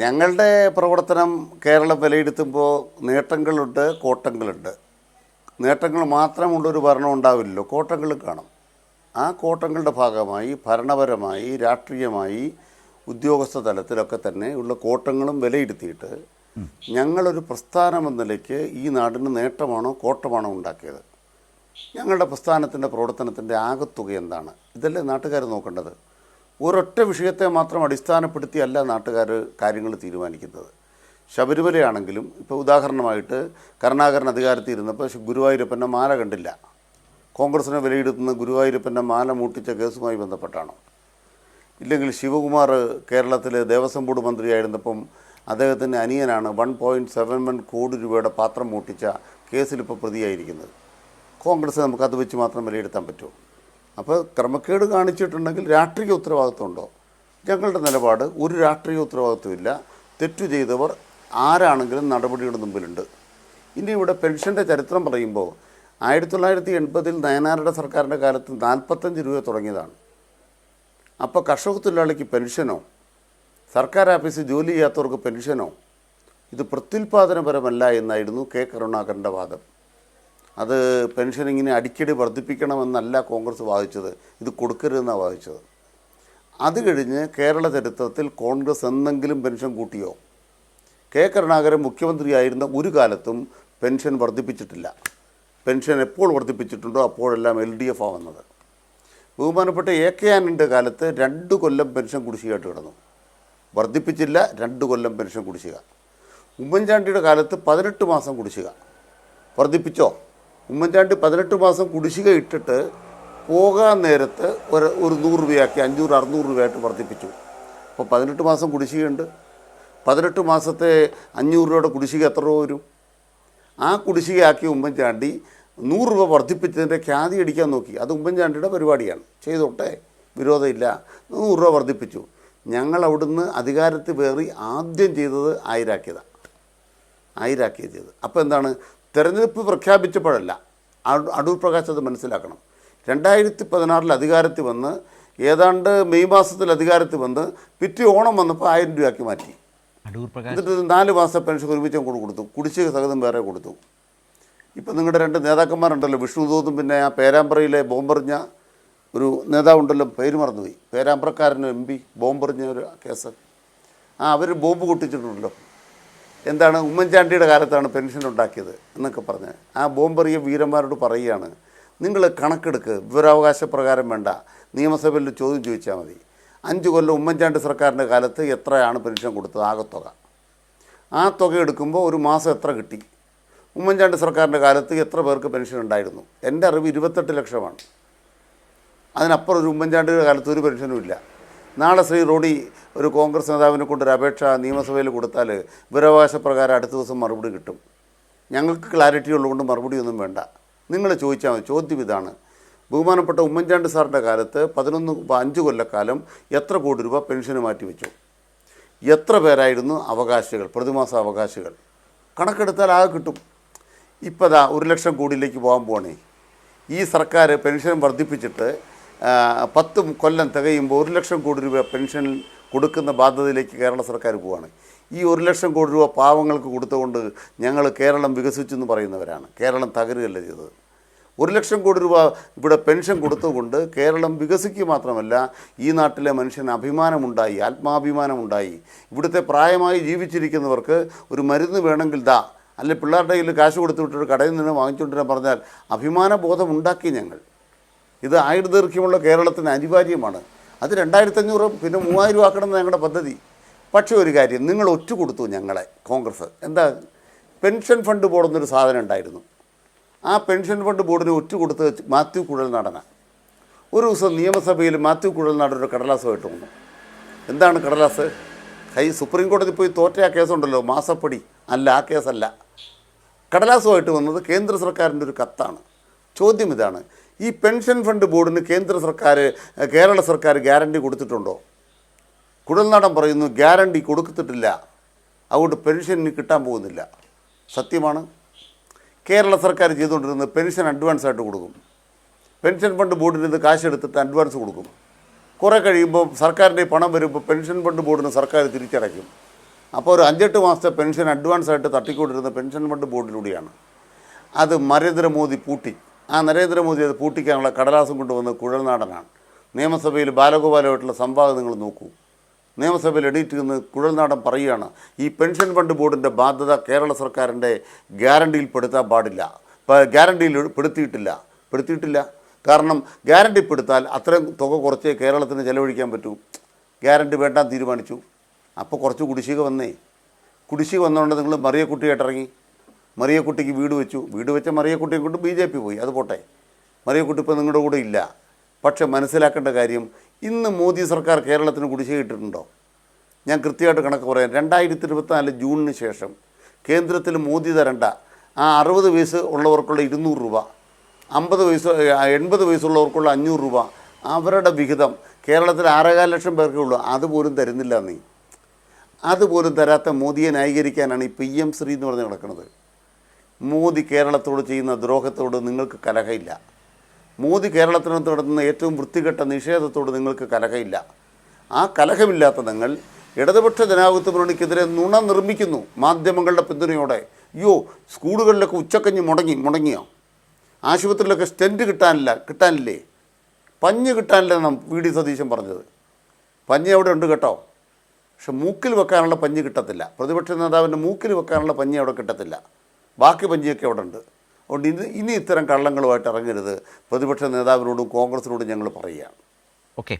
ഞങ്ങളുടെ പ്രവർത്തനം കേരളം വിലയിരുത്തുമ്പോൾ നേട്ടങ്ങളുണ്ട് കോട്ടങ്ങളുണ്ട്. നേട്ടങ്ങൾ മാത്രമുള്ളൊരു ഭരണം ഉണ്ടാവില്ലല്ലോ കോട്ടങ്ങൾ കാണും. ആ കോട്ടങ്ങളുടെ ഭാഗമായി ഭരണപരമായി രാഷ്ട്രീയമായി ഉദ്യോഗസ്ഥ തലത്തിലൊക്കെ തന്നെ ഉള്ള കോട്ടങ്ങളും വിലയിരുത്തിയിട്ട് ഞങ്ങളൊരു പ്രസ്ഥാനം എന്ന നിലയ്ക്ക് ഈ നാടിന് നേട്ടമാണോ കോട്ടമാണോ ഉണ്ടാക്കിയത്? ഞങ്ങളുടെ പ്രസ്ഥാനത്തിന്റെ പ്രവർത്തനത്തിന്റെ ആകത്തുക എന്താണ്? ഇതല്ലേ നാട്ടുകാർ നോക്കേണ്ടത്. ഒരൊറ്റ വിഷയത്തെ മാത്രം അടിസ്ഥാനപ്പെടുത്തിയല്ല നാട്ടുകാർ കാര്യങ്ങൾ തീരുമാനിക്കുന്നത്. ശബരിമലയാണെങ്കിലും ഇപ്പോൾ ഉദാഹരണമായിട്ട് കരുണാകരൻ അധികാരത്തിൽ ഇരുന്നപ്പോൾ ഗുരുവായൂരപ്പന്റെ മാല കണ്ടില്ല. കോൺഗ്രസിനെ വിലയിരുത്തുന്ന ഗുരുവായൂരപ്പന്റെ മാല മൂട്ടിച്ച കേസുമായി ബന്ധപ്പെട്ടാണോ? ഇല്ലെങ്കിൽ ശിവകുമാർ കേരളത്തിലെ ദേവസ്വം ബോർഡ് മന്ത്രിയായിരുന്നപ്പം അദ്ദേഹത്തിന്റെ അനിയനാണ് വൺ പോയിന്റ് സെവൻ വൺ കോടി രൂപയുടെ പാത്രം മൂട്ടിച്ച കേസിലിപ്പോൾ പ്രതിയായിരിക്കുന്നത്. കോൺഗ്രസ് നമുക്കത് വെച്ച് മാത്രം വിലയിരുത്താൻ പറ്റുമോ? അപ്പോൾ ക്രമക്കേട് കാണിച്ചിട്ടുണ്ടെങ്കിൽ രാഷ്ട്രീയ ഉത്തരവാദിത്വം ഉണ്ടോ ഞങ്ങളുടെ നിലപാട് ഒരു രാഷ്ട്രീയ ഉത്തരവാദിത്വമില്ല. തെറ്റു ചെയ്തവർ ആരാണെങ്കിലും നടപടിയുടെ മുമ്പിലുണ്ട്. ഇനി ഇവിടെ പെൻഷന്റെ ചരിത്രം പറയുമ്പോൾ ആയിരത്തി തൊള്ളായിരത്തി എൺപതിൽ നയനാരുടെ സർക്കാരിന്റെ കാലത്ത് നാൽപ്പത്തഞ്ച് രൂപ തുടങ്ങിയതാണ്. അപ്പോൾ കർഷക തൊഴിലാളിക്ക് പെൻഷനോ സർക്കാർ ഓഫീസിൽ ജോലി ചെയ്യാത്തവർക്ക് പെൻഷനോ ഇത് പ്രത്യുൽപാദനപരമല്ല എന്നായിരുന്നു കെ കരുണാകരന്റെ വാദം. അത് പെൻഷൻ ഇങ്ങനെ അടിക്കടി വർദ്ധിപ്പിക്കണമെന്നല്ല കോൺഗ്രസ് വാദിച്ചത്. ഇത് കൊടുക്കരുതെന്നാണ് വാദിച്ചത്. അത് കഴിഞ്ഞ് കേരള ചരിത്രത്തിൽ കോൺഗ്രസ് എന്തെങ്കിലും പെൻഷൻ കൂട്ടിയോ? കെ കരുണാകരൻ മുഖ്യമന്ത്രിയായിരുന്ന ഒരു കാലത്തും പെൻഷൻ വർദ്ധിപ്പിച്ചിട്ടില്ല. പെൻഷൻ എപ്പോൾ വർദ്ധിപ്പിച്ചിട്ടുണ്ടോ അപ്പോഴെല്ലാം എൽ ഡി എഫ് ആവുന്നത്. ബഹുമാനപ്പെട്ട എ കെ ആനിന്റെ കാലത്ത് രണ്ട് കൊല്ലം പെൻഷൻ കുടിശ്ശികയായിട്ട് കിടന്നു. വർദ്ധിപ്പിച്ചില്ല രണ്ട് കൊല്ലം പെൻഷൻ കുടിശ്ശിക. ഉമ്മൻചാണ്ടിയുടെ കാലത്ത് പതിനെട്ട് മാസം കുടിശ്ശിക. വർദ്ധിപ്പിച്ചോ? ഉമ്മൻചാണ്ടി പതിനെട്ട് മാസം കുടിശ്ശിക ഇട്ടിട്ട് പോകാൻ നേരത്ത് ഒരു ഒരു നൂറ് രൂപയാക്കി അഞ്ഞൂറ് അറുന്നൂറ് രൂപയായിട്ട് വർദ്ധിപ്പിച്ചു. അപ്പോൾ പതിനെട്ട് മാസം കുടിശ്ശികയുണ്ട്. പതിനെട്ട് മാസത്തെ അഞ്ഞൂറ് രൂപയുടെ കുടിശ്ശിക എത്ര രൂപ വരും? ആ കുടിശ്ശികയാക്കി ഉമ്മൻചാണ്ടി നൂറ് രൂപ വർദ്ധിപ്പിച്ചതിന്റെ ഖ്യാതി അടിക്കാൻ നോക്കി. അത് ഉമ്മൻചാണ്ടിയുടെ പരിപാടിയാണ്. ചെയ്തോട്ടെ വിരോധമില്ല. നൂറ് രൂപ വർദ്ധിപ്പിച്ചു. ഞങ്ങൾ അവിടുന്ന് അധികാരത്തിൽ വേറി ആദ്യം ചെയ്തത് ആയിരാക്കിയതാണ് ആയിരാക്കിയത്. ചെയ്തത് അപ്പോൾ എന്താണ്? തിരഞ്ഞെടുപ്പ് പ്രഖ്യാപിച്ചപ്പോഴല്ല അടൂർ പ്രകാശ് അത് മനസ്സിലാക്കണം. രണ്ടായിരത്തി പതിനാറിൽ അധികാരത്തിൽ വന്ന് ഏതാണ്ട് മെയ് മാസത്തിൽ അധികാരത്തിൽ വന്ന് പിറ്റേ ഓണം വന്നപ്പോൾ ആയിരം രൂപയാക്കി മാറ്റി. എന്നിട്ട് നാല് മാസത്തെ പെൻഷൻ ഒരുമിച്ച് കൂടെ കൊടുത്തു. കുടിശ്ശിക സഹിതം വേറെ കൊടുത്തു. ഇപ്പം നിങ്ങളുടെ രണ്ട് നേതാക്കന്മാരുണ്ടല്ലോ വിഷ്ണുദൂതും പിന്നെ ആ പേരാമ്പ്രയിലെ ബോംബെറിഞ്ഞ ഒരു നേതാവുണ്ടല്ലോ പേര് മറന്നുപോയി. പേരാമ്പ്രക്കാരൻ എം പി ബോംബെറിഞ്ഞ ഒരു കേസ്. ആ അവർ ബോംബ് പൊട്ടിച്ചിട്ടുണ്ടല്ലോ. എന്താണ് ഉമ്മൻചാണ്ടിയുടെ കാലത്താണ് പെൻഷൻ ഉണ്ടാക്കിയത് എന്നൊക്കെ പറഞ്ഞ് ആ ബോംബെറിയ വീരന്മാരോട് പറയുകയാണ് നിങ്ങൾ കണക്കെടുക്ക് വിവരാവകാശ പ്രകാരം വേണ്ട നിയമസഭയിൽ ചോദ്യം ചോദിച്ചാൽ മതി. അഞ്ച് കൊല്ലം ഉമ്മൻചാണ്ടി സർക്കാരിന്റെ കാലത്ത് എത്രയാണ് പെൻഷൻ കൊടുത്തത്? ആകത്തുക ആ തുക എടുക്കുമ്പോൾ ഒരു മാസം എത്ര കിട്ടി? ഉമ്മൻചാണ്ടി സർക്കാരിന്റെ കാലത്ത് എത്ര പേർക്ക് പെൻഷൻ ഉണ്ടായിരുന്നു? എന്റെ അറിവ് ഇരുപത്തെട്ട് ലക്ഷമാണ്. അതിനപ്പുറം ഒരു ഉമ്മൻചാണ്ടിയുടെ കാലത്ത് ഒരു പെൻഷനും ഇല്ല. നാളെ ശ്രീ റോഡി ഒരു കോൺഗ്രസ് നേതാവിനെ കൊണ്ടൊരു അപേക്ഷ നിയമസഭയിൽ കൊടുത്താൽ വിവരാവകാശ പ്രകാരം അടുത്ത ദിവസം മറുപടി കിട്ടും. ഞങ്ങൾക്ക് ക്ലാരിറ്റി ഉള്ളതുകൊണ്ട് മറുപടിയൊന്നും വേണ്ട. നിങ്ങൾ ചോദിച്ചാൽ മതി. ചോദ്യം ഇതാണ്. ബഹുമാനപ്പെട്ട ഉമ്മൻചാണ്ടി സാറിന്റെ കാലത്ത് പതിനൊന്ന് അഞ്ച് കൊല്ലക്കാലം എത്ര കോടി രൂപ പെൻഷന് മാറ്റിവെച്ചു എത്ര പേരായിരുന്നു അവകാശികൾ പ്രതിമാസ അവകാശികൾ? കണക്കെടുത്താൽ ആകെ കിട്ടും. ഇപ്പോൾ ദാ ഒരു ലക്ഷം കോടിയിലേക്ക് പോകാൻ പോകണേ ഈ സർക്കാർ പെൻഷൻ വർദ്ധിപ്പിച്ചിട്ട് പത്ത് കൊല്ലം തികയുമ്പോൾ ഒരു ലക്ഷം കോടി രൂപ പെൻഷൻ കൊടുക്കുന്ന ബാധ്യതയിലേക്ക് കേരള സർക്കാർ പോവാണ്. ഈ ഒരു ലക്ഷം കോടി രൂപ പാവങ്ങൾക്ക് കൊടുത്തുകൊണ്ട് ഞങ്ങൾ കേരളം വികസിച്ചു എന്ന് പറയുന്നവരാണ്. കേരളം തകരുകയല്ല ചെയ്തത്? ഒരു ലക്ഷം കോടി രൂപ ഇവിടെ പെൻഷൻ കൊടുത്തുകൊണ്ട് കേരളം വികസിക്കുക മാത്രമല്ല ഈ നാട്ടിലെ മനുഷ്യന് അഭിമാനമുണ്ടായി ആത്മാഭിമാനമുണ്ടായി. ഇവിടുത്തെ പ്രായമായി ജീവിച്ചിരിക്കുന്നവർക്ക് ഒരു മരുന്ന് വേണമെങ്കിൽ ദാ അല്ലെ പിള്ളേരുടെ കയ്യിൽ കാശ് കൊടുത്തു വിട്ടിട്ട് കടയിൽ നിന്ന് വാങ്ങിച്ചുകൊണ്ടിരാൻ പറഞ്ഞാൽ അഭിമാന ബോധം ഉണ്ടാക്കി ഞങ്ങൾ. ഇത് ആയുർദൈർഘ്യമുള്ള കേരളത്തിന് അനിവാര്യമാണ്. അത് രണ്ടായിരത്തഞ്ഞൂറ് പിന്നെ മൂവായിരം ആക്കണമെന്ന് ഞങ്ങളുടെ പദ്ധതി. പക്ഷേ ഒരു കാര്യം നിങ്ങൾ ഒറ്റ കൊടുത്തു ഞങ്ങളെ കോൺഗ്രസ്. എന്താ? പെൻഷൻ ഫണ്ട് ബോർഡെന്നൊരു സാധനം ഉണ്ടായിരുന്നു. ആ പെൻഷൻ ഫണ്ട് ബോർഡിന് ഒറ്റ കൊടുത്ത് മാത്യു കുഴൽനാടന ഒരു ദിവസം നിയമസഭയിൽ മാത്യു കുഴൽനാടൻ ഒരു കടലാസുമായിട്ട് വന്നു. എന്താണ് കടലാസ്? ഹൈ സുപ്രീം കോടതി പോയി തോറ്റ ആ കേസുണ്ടല്ലോ മാസപ്പടി. അല്ല ആ കേസല്ല. കടലാസുമായിട്ട് വന്നത് കേന്ദ്ര സർക്കാരിന്റെ ഒരു കത്താണ്. ചോദ്യം ഇതാണ്. ഈ പെൻഷൻ ഫണ്ട് ബോർഡിന് കേന്ദ്ര സർക്കാർ കേരള സർക്കാർ ഗ്യാരണ്ടി കൊടുത്തിട്ടുണ്ടോ? കുഴൽനാടൻ പറയുന്നു ഗ്യാരണ്ടി കൊടുത്തിട്ടില്ല. അതുകൊണ്ട് പെൻഷൻ കിട്ടാൻ പോകുന്നില്ല. സത്യമാണ്. കേരള സർക്കാർ ചെയ്തുകൊണ്ടിരുന്നത് പെൻഷൻ അഡ്വാൻസ് ആയിട്ട് കൊടുക്കും. പെൻഷൻ ഫണ്ട് ബോർഡിൽ നിന്ന് കാശ് എടുത്തിട്ട് അഡ്വാൻസ് കൊടുക്കും. കുറേ കഴിയുമ്പോൾ സർക്കാരിന്റെ പണം വരുമ്പോൾ പെൻഷൻ ഫണ്ട് ബോർഡിന് സർക്കാർ തിരിച്ചടയ്ക്കും. അപ്പോൾ ഒരു അഞ്ചെട്ട് മാസത്തെ പെൻഷൻ അഡ്വാൻസ് ആയിട്ട് തട്ടിക്കൊണ്ടിരുന്ന പെൻഷൻ ഫണ്ട് ബോർഡിലൂടെയാണ്. അത് നരേന്ദ്രമോദി പൂട്ടി. ആ നരേന്ദ്രമോദി അത് പൂട്ടിക്കാനുള്ള കടലാസം കൊണ്ടുവന്ന കുഴൽനാടനാണ്. നിയമസഭയിൽ ബാലഗോപാലുമായിട്ടുള്ള സംവാദം നിങ്ങൾ നോക്കൂ. നിയമസഭയിൽ എഡിറ്റ് നിന്ന് കുഴൽനാടൻ പറയുകയാണ് ഈ പെൻഷൻ ഫണ്ട് ബോർഡിന്റെ ബാധ്യത കേരള സർക്കാരിന്റെ ഗ്യാരണ്ടിയിൽ പെടുത്താൻ പാടില്ല. ഗ്യാരണ്ടിയിൽ പെടുത്തിയിട്ടില്ല. പെടുത്തിയിട്ടില്ല. കാരണം ഗ്യാരണ്ടി പെടുത്താൽ അത്രയും തുക കുറച്ചേ കേരളത്തിന് ചെലവഴിക്കാൻ പറ്റൂ. ഗ്യാരണ്ടി വേണ്ടാൻ തീരുമാനിച്ചു. അപ്പോൾ കുറച്ച് കുടിശ്ശിക വന്നേ. കുടിശ്ശിക വന്നതുകൊണ്ട് നിങ്ങൾ മറിയക്കുട്ടിയായിട്ട് ഇറങ്ങി. മറിയക്കുട്ടിക്ക് വീട് വെച്ചു. വീട് വെച്ച മറിയക്കുട്ടിയെ കൊണ്ട് ബി ജെ പി പോയി. അത് പോട്ടെ. മറിയക്കുട്ടി ഇപ്പോൾ നിങ്ങളുടെ കൂടെ ഇല്ല. പക്ഷെ മനസ്സിലാക്കേണ്ട കാര്യം ഇന്ന് മോദി സർക്കാർ കേരളത്തിന് കുടിശ്ശിക ഇട്ടിട്ടുണ്ടോ ഞാൻ കൃത്യമായിട്ട് കണക്ക് പറയാം. രണ്ടായിരത്തി ഇരുപത്തിനാല് ജൂണിന് ശേഷം കേന്ദ്രത്തിൽ മോദി തരേണ്ട. ആ അറുപത് വയസ്സ് ഉള്ളവർക്കുള്ള ഇരുന്നൂറ് രൂപ അമ്പത് വയസ്സ് എൺപത് വയസ്സുള്ളവർക്കുള്ള അഞ്ഞൂറ് രൂപ അവരുടെ വിഹിതം കേരളത്തിൽ ആറേകാൽ ലക്ഷം പേർക്കേ ഉള്ളൂ. അതുപോലും തരുന്നില്ല നീ. അതുപോലും തരാത്ത മോദിയെ ന്യായീകരിക്കാനാണ് ഈ പി എം ശ്രീ എന്ന് പറഞ്ഞ് നടക്കുന്നത്. മോദി കേരളത്തോട് ചെയ്യുന്ന ദ്രോഹത്തോട് നിങ്ങൾക്ക് കലഹയില്ല. മോദി കേരളത്തിന് നടത്തുന്ന ഏറ്റവും വൃത്തികെട്ട നിഷേധത്തോട് നിങ്ങൾക്ക് കലഹയില്ല. ആ കലഹമില്ലാത്ത നിങ്ങൾ ഇടതുപക്ഷ ജനാധിപത്യ മുന്നണിക്കെതിരെ നുണ നിർമ്മിക്കുന്നു മാധ്യമങ്ങളുടെ പിന്തുണയോടെ. അയ്യോ സ്കൂളുകളിലൊക്കെ ഉച്ചക്കഞ്ഞ് മുടങ്ങി മുടങ്ങിയോ? ആശുപത്രിയിലൊക്കെ സ്റ്റെന്റ് കിട്ടാനില്ല കിട്ടാനില്ലേ? പഞ്ഞ് കിട്ടാനില്ല എന്നാണ് വി ഡി സതീശൻ പറഞ്ഞത്. പഞ്ഞ് അവിടെ ഉണ്ട് കേട്ടോ. പക്ഷെ മൂക്കിൽ വെക്കാനുള്ള പഞ്ഞ് കിട്ടത്തില്ല. പ്രതിപക്ഷ നേതാവിന്റെ മൂക്കിൽ വെക്കാനുള്ള പഞ്ഞ് അവിടെ കിട്ടത്തില്ല. ബാക്കി പഞ്ചിയൊക്കെ അവിടെ ഉണ്ട് അതുകൊണ്ട് ഇന്ന് ഇനി ഇത്തരം കള്ളങ്ങളുമായിട്ട് ഇറങ്ങരുത്. പ്രതിപക്ഷ നേതാവിനോടും കോൺഗ്രസിനോടും ഞങ്ങൾ പറയുകയാണ്. ഓക്കെ.